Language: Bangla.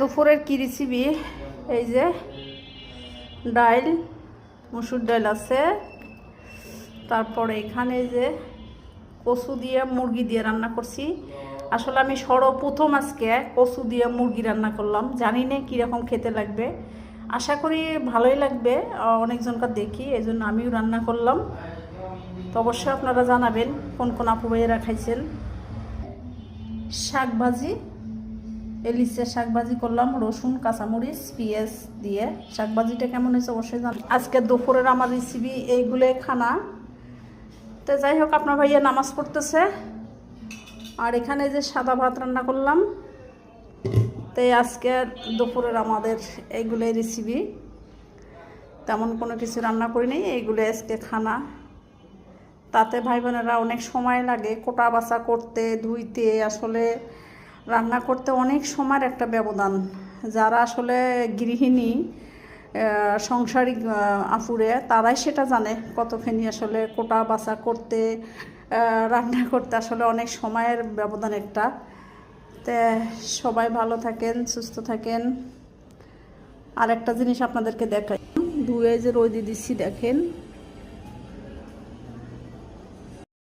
দুপুরের কি রেসিপি এই যে ডাইল মুসুর ডাল আছে। তারপরে এখানে যে কচু দিয়ে মুরগি দিয়ে রান্না করছি। আসলে আমি সর্বপ্রথম আজকে কচু দিয়ে মুরগি রান্না করলাম। জানি না কীরকম খেতে লাগবে। আশা করি ভালোই লাগবে আহ, অনেকজনকার দেখি এই জন্য আমিও রান্না করলাম। তো অবশ্যই আপনারা জানাবেন কোন কোন আপু ভাইয়েরা খাইছেন। শাক ভাজি এলিচের শাক ভাজি করলাম, রসুন, কাঁচামরিচ, পেঁয়াজ দিয়ে। শাক ভাজিটা কেমন হয়েছে অবশ্যই জান আজকে দুপুরের আমার রেসিপি এইগুলো খানা। তো যাই হোক, আপনার ভাইয়া নামাজ পড়তেছে। আর এখানে যে সাদা ভাত রান্না করলাম, তো আজকে দুপুরের আমাদের এইগুলোই রেসিপি তেমন কোনো কিছু রান্না করিনি এইগুলো আজকে খানা। তাতে ভাই বোনেরা অনেক সময় লাগে কোটা বাছা করতে, ধুইতে। আসলে রান্না করতে অনেক সময়ের একটা ব্যবধান। যারা আসলে গৃহিণী সাংসারিক আপুরে, তারাই সেটা জানে কতখানি আসলে কোটা বাছা করতে রান্না করতে আসলে অনেক সময়ের ব্যবধান একটা। তে সবাই ভালো থাকেন, সুস্থ থাকেন। আর একটা জিনিস আপনাদেরকে দেখাই। ধুয়ে যে রোদি দিচ্ছি দেখেন